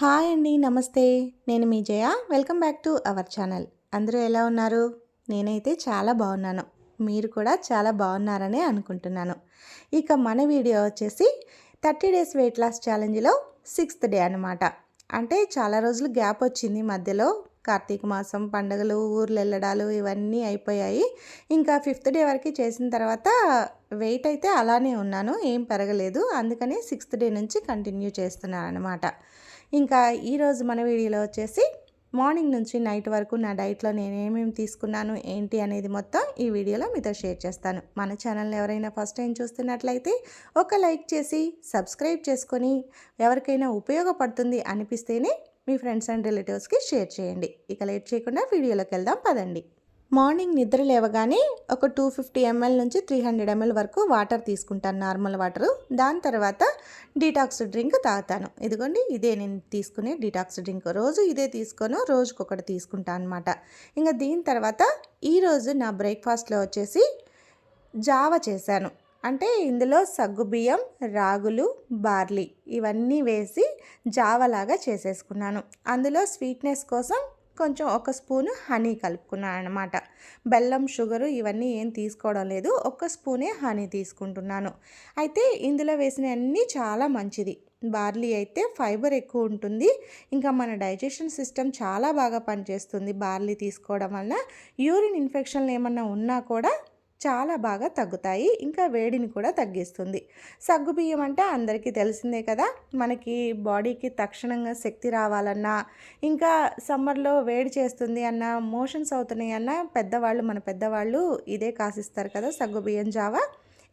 Hi అండి నమస్తే. నేను మీ Jaya. Welcome back to our channel. అందరూ ఎలా ఉన్నారు? నేనైతే చాలా బాగున్నాను. మీరు కూడా చాలా బాగున్నారనే అనుకుంటున్నాను. ఇక మన వీడియో వచ్చేసి థర్టీ డేస్ వెయిట్ లాస్ ఛాలెంజ్లో సిక్స్త్ డే అనమాట అంటే చాలా రోజులు గ్యాప్ వచ్చింది మధ్యలో. కార్తీక మాసం పండుగలు ఊర్లు వెళ్ళడాలు ఇవన్నీ అయిపోయాయి. ఇంకా ఫిఫ్త్ డే వరకు చేసిన తర్వాత వెయిట్ అయితే అలానే ఉన్నాను. ఏం పెరగలేదు. అందుకని సిక్స్త్ డే నుంచి కంటిన్యూ చేస్తున్నాను అనమాట ఇంకా ఈరోజు మన వీడియోలో వచ్చేసి మార్నింగ్ నుంచి నైట్ వరకు నా డైట్లో నేను ఏమేమి తీసుకున్నాను ఏంటి అనేది మొత్తం ఈ వీడియోలో మీతో షేర్ చేస్తాను. మన ఛానల్ని ఎవరైనా ఫస్ట్ టైం చూస్తున్నట్లయితే ఒక లైక్ చేసి సబ్స్క్రైబ్ చేసుకొని ఎవరికైనా ఉపయోగపడుతుంది అనిపిస్తేనే మీ ఫ్రెండ్స్ అండ్ రిలేటివ్స్కి షేర్ చేయండి. ఇక లేట్ చేయకుండా వీడియోలోకి వెళ్దాం పదండి. మార్నింగ్ నిద్ర లేవగానే ఒక టూ ఫిఫ్టీ ఎంఎల్ నుంచి త్రీ హండ్రెడ్ ఎంఎల్ వరకు వాటర్ తీసుకుంటాను నార్మల్ వాటర్. దాని తర్వాత డీటాక్స్ డ్రింక్ తాగుతాను. ఇదిగోండి ఇదే నేను తీసుకునే డీటాక్స్ డ్రింక్. రోజు ఇదే తీసుకోను రోజుకొకటి తీసుకుంటాను అనమాట ఇంకా దీని తర్వాత ఈరోజు నా బ్రేక్ఫాస్ట్లో వచ్చేసి జావ చేశాను. అంటే ఇందులో సగ్గుబియ్యం రాగులు బార్లీ ఇవన్నీ వేసి జావలాగా చేసేసుకున్నాను. అందులో స్వీట్నెస్ కోసం కొంచెం ఒక స్పూను హనీ కలుపుకున్నాను అనమాట బెల్లం షుగరు ఇవన్నీ ఏం తీసుకోవడం లేదు. ఒక స్పూనే హనీ తీసుకుంటున్నాను. అయితే ఇందులో వేసిన అన్నీ చాలా మంచిది. బార్లీ అయితే ఫైబర్ ఎక్కువ ఉంటుంది. ఇంకా మన డైజెషన్ సిస్టమ్ చాలా బాగా పనిచేస్తుంది బార్లీ తీసుకోవడం వలన. యూరిన్ ఇన్ఫెక్షన్లు ఏమన్నా ఉన్నా కూడా చాలా బాగా తగ్గుతాయి. ఇంకా వేడిని కూడా తగ్గిస్తుంది. సగ్గుబియ్యం అంటే అందరికీ తెలిసిందే కదా! మనకి బాడీకి తక్షణంగా శక్తి రావాలన్నా ఇంకా సమ్మర్లో వేడి చేస్తుంది అన్న మోషన్స్ అవుతున్నాయి అన్న పెద్దవాళ్ళు మన పెద్దవాళ్ళు ఇదే కాసిస్తారు కదా! సగ్గుబియ్యం జావా.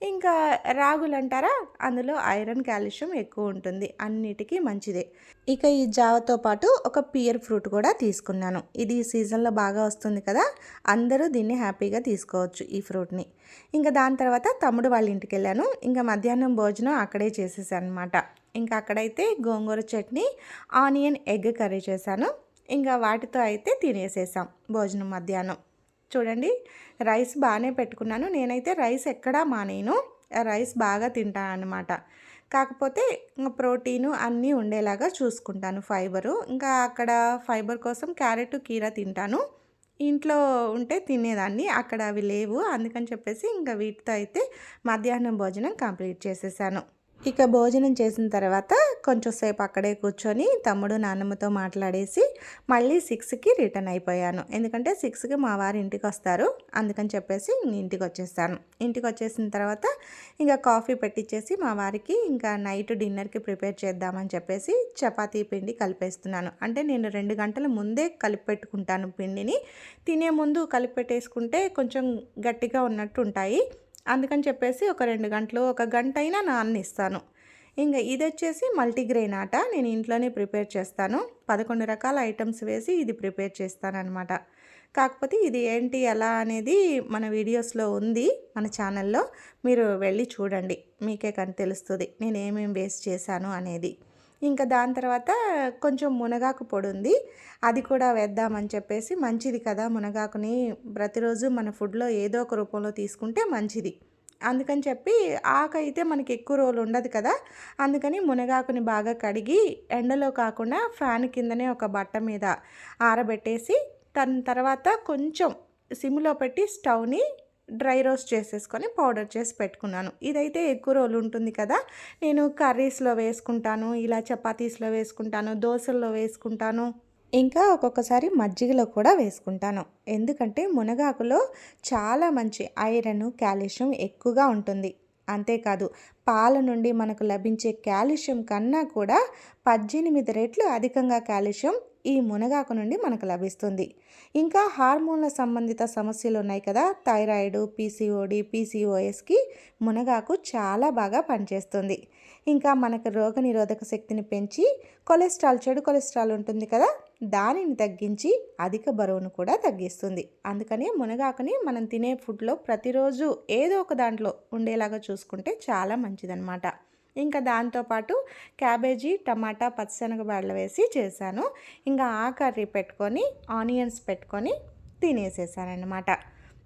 ఇంకా రాగులు అంటారా అందులో ఐరన్ కాల్షియం ఎక్కువ ఉంటుంది. అన్నిటికీ మంచిదే. ఇక ఈ జావతో పాటు ఒక పియర్ ఫ్రూట్ కూడా తీసుకున్నాను. ఇది సీజన్లో బాగా వస్తుంది కదా? అందరూ దీన్ని హ్యాపీగా తీసుకోవచ్చు ఈ ఫ్రూట్ని. ఇంకా దాని తర్వాత తమ్ముడు వాళ్ళ ఇంటికి వెళ్ళాను. ఇంకా మధ్యాహ్నం భోజనం అక్కడే చేసేసాను అనమాట ఇంకా అక్కడైతే gongura chutney onion egg curry చేశాను. ఇంకా వాటితో అయితే తినేసేసాం భోజనం మధ్యాహ్నం. చూడండి రైస్ బాగానే పెట్టుకున్నాను. నేనైతే రైస్ ఎక్కడా మానేను రైస్ బాగా తింటాను అనమాట కాకపోతే ప్రోటీను అన్నీ ఉండేలాగా చూసుకుంటాను ఫైబరు. ఇంకా అక్కడ ఫైబర్ కోసం క్యారెట్ కీర తింటాను. ఇంట్లో ఉంటే తినేదాన్ని అక్కడ అవి లేవు. అందుకని చెప్పేసి ఇంకా వీటితో అయితే మధ్యాహ్నం భోజనం కంప్లీట్ చేసేసాను. ఇక భోజనం చేసిన తర్వాత కొంచెం సేపు అక్కడే కూర్చొని తమ్ముడు నాన్నమ్మతో మాట్లాడేసి మళ్ళీ సిక్స్కి రిటర్న్ అయిపోయాను. ఎందుకంటే సిక్స్కి మా వారు ఇంటికి వస్తారు. అందుకని చెప్పేసి ఇంటికి వచ్చేస్తాను ఇంటికి వచ్చేసిన తర్వాత ఇంకా కాఫీ పెట్టించేసి మా వారికి ఇంకా నైట్ డిన్నర్కి ప్రిపేర్ చేద్దామని చెప్పేసి చపాతీ పిండి కలిపేస్తున్నాను. అంటే నేను రెండు గంటల ముందే కలిపి పెట్టుకుంటాను పిండిని. తినే ముందు కలిపి పెట్టేసుకుంటే కొంచెం గట్టిగా ఉన్నట్టు ఉంటాయి అందుకని చెప్పేసి ఒక రెండు గంటలు ఒక గంట అయినా నాన్నిస్తాను ఇంకా ఇది వచ్చేసి మల్టీగ్రెయిన్ ఆట. నేను ఇంట్లోనే ప్రిపేర్ చేస్తాను. పదకొండు రకాల ఐటమ్స్ వేసి ఇది ప్రిపేర్ చేస్తానన్నమాట. కాకపోతే ఇది ఏంటి ఎలా అనేది మన వీడియోస్లో ఉంది మన ఛానల్లో. మీరు వెళ్ళి చూడండి. మీకే కానీ తెలుస్తుంది. నేను ఏమేమి వేస్ట్ చేశాను అనేది. ఇంకా దాని తర్వాత కొంచెం మునగాకు పొడి ఉంది. అది కూడా వేద్దామని చెప్పేసి మంచిది కదా మునగాకుని. ప్రతిరోజు మన ఫుడ్లో ఏదో ఒక రూపంలో తీసుకుంటే మంచిది. అందుకని చెప్పి ఆకైతే మనకి ఎక్కువ రోజులు ఉండదు కదా. అందుకని మునగాకుని బాగా కడిగి ఎండలో కాకుండా ఫ్యాన్ కిందనే ఒక బట్ట మీద ఆరబెట్టేసి దాని తర్వాత కొంచెం సిమ్లో పెట్టి స్టవ్ని డ్రై రోస్ట్ చేసేసుకొని పౌడర్ చేసి పెట్టుకున్నాను. ఇదైతే ఎక్కువ రోజులు ఉంటుంది కదా నేను కర్రీస్లో వేసుకుంటాను ఇలా చపాతీస్లో వేసుకుంటాను దోశల్లో వేసుకుంటాను. ఇంకా ఒక్కొక్కసారి మజ్జిగలో కూడా వేసుకుంటాను. ఎందుకంటే మునగాకులో చాలా మంచి ఐరన్ కాల్షియం ఎక్కువగా ఉంటుంది. అంతేకాదు పాల నుండి మనకు లభించే కాల్షియం కన్నా కూడా పద్దెనిమిది రెట్లు అధికంగా కాల్షియం ఈ మునగాకు నుండి మనకు లభిస్తుంది. ఇంకా హార్మోన్ల సంబంధిత సమస్యలు ఉన్నాయి కదా. థైరాయిడ్ పీసీఓడి పీసీఓఎస్కి మునగాకు చాలా బాగా పనిచేస్తుంది. ఇంకా మనకు రోగనిరోధక శక్తిని పెంచి కొలెస్ట్రాల్ చెడు కొలెస్ట్రాల్ ఉంటుంది కదా దానిని తగ్గించి అధిక బరువును కూడా తగ్గిస్తుంది. అందుకని మునగాకుని మనం తినే ఫుడ్లో ప్రతిరోజు ఏదో ఒక దాంట్లో ఉండేలాగా చూసుకుంటే చాలా మంచిదన్నమాట. ఇంకా దాంతోపాటు క్యాబేజీ టమాటా పచ్చిశనగ పచ్చిశనగబాడలు వేసి చేశాను. ఇంకా ఆ కర్రీ పెట్టుకొని ఆనియన్స్ పెట్టుకొని తినేసేసానమాట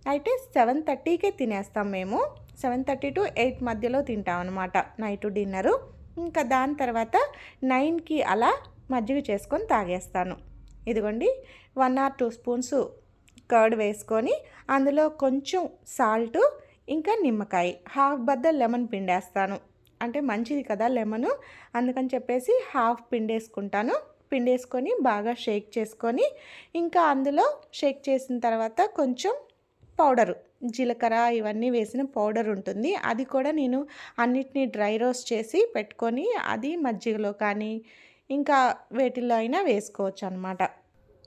అయితే సెవెన్ థర్టీకే తినేస్తాం మేము. సెవెన్ థర్టీ టు ఎయిట్ మధ్యలో తింటాం అనమాట నైట్ డిన్నరు. ఇంకా దాని తర్వాత నైన్కి అలా మజ్జిగ చేసుకొని తాగేస్తాను. ఇదిగోండి one or two spoons curd వేసుకొని అందులో కొంచెం సాల్ట్ ఇంకా నిమ్మకాయ హాఫ్ బద్ద లెమన్ పిండేస్తాను. అంటే మంచిది కదా లెమను అందుకని చెప్పేసి హాఫ్ పిండేసుకుంటాను. పిండేసుకొని బాగా షేక్ చేసుకొని ఇంకా అందులో షేక్ చేసిన తర్వాత కొంచెం పౌడరు జీలకర్ర ఇవన్నీ వేసిన పౌడర్ ఉంటుంది. అది కూడా నేను అన్నిటినీ డ్రై రోస్ట్ చేసి పెట్టుకొని అది మజ్జిగలో కానీ ఇంకా వేటిల్లో అయినా వేసుకోవచ్చు అనమాట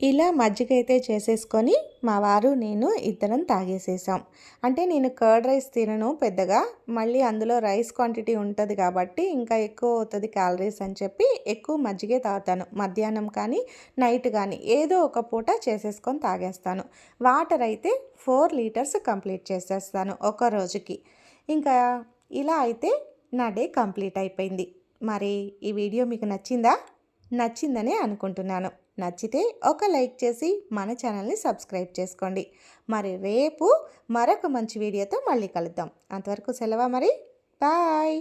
ఇలా మజ్జిగ అయితే చేసేసుకొని మా వారు నేను ఇద్దరం తాగేసేసాం. అంటే నేను కర్డ్ రైస్ తినను పెద్దగా. మళ్ళీ అందులో రైస్ క్వాంటిటీ ఉంటుంది కాబట్టి ఇంకా ఎక్కువ అవుతుంది క్యాలరీస్ అని చెప్పి ఎక్కువ మజ్జిగే తాగుతాను. మధ్యాహ్నం కానీ నైట్ కానీ ఏదో ఒక పూట చేసేసుకొని తాగేస్తాను. వాటర్ అయితే ఫోర్ లీటర్స్ కంప్లీట్ చేసేస్తాను ఒక రోజుకి. ఇంకా ఇలా అయితే నా డే కంప్లీట్ అయిపోయింది. మరి ఈ వీడియో మీకు నచ్చిందా? నచ్చిందనే అనుకుంటున్నాను. నచ్చితే ఒక లైక్ చేసి మన ఛానల్ని సబ్స్క్రైబ్ చేసుకోండి. మరి రేపు మరొక మంచి వీడియోతో మళ్ళీ కలుద్దాం. అంతవరకు సెలవా మరి బాయ్.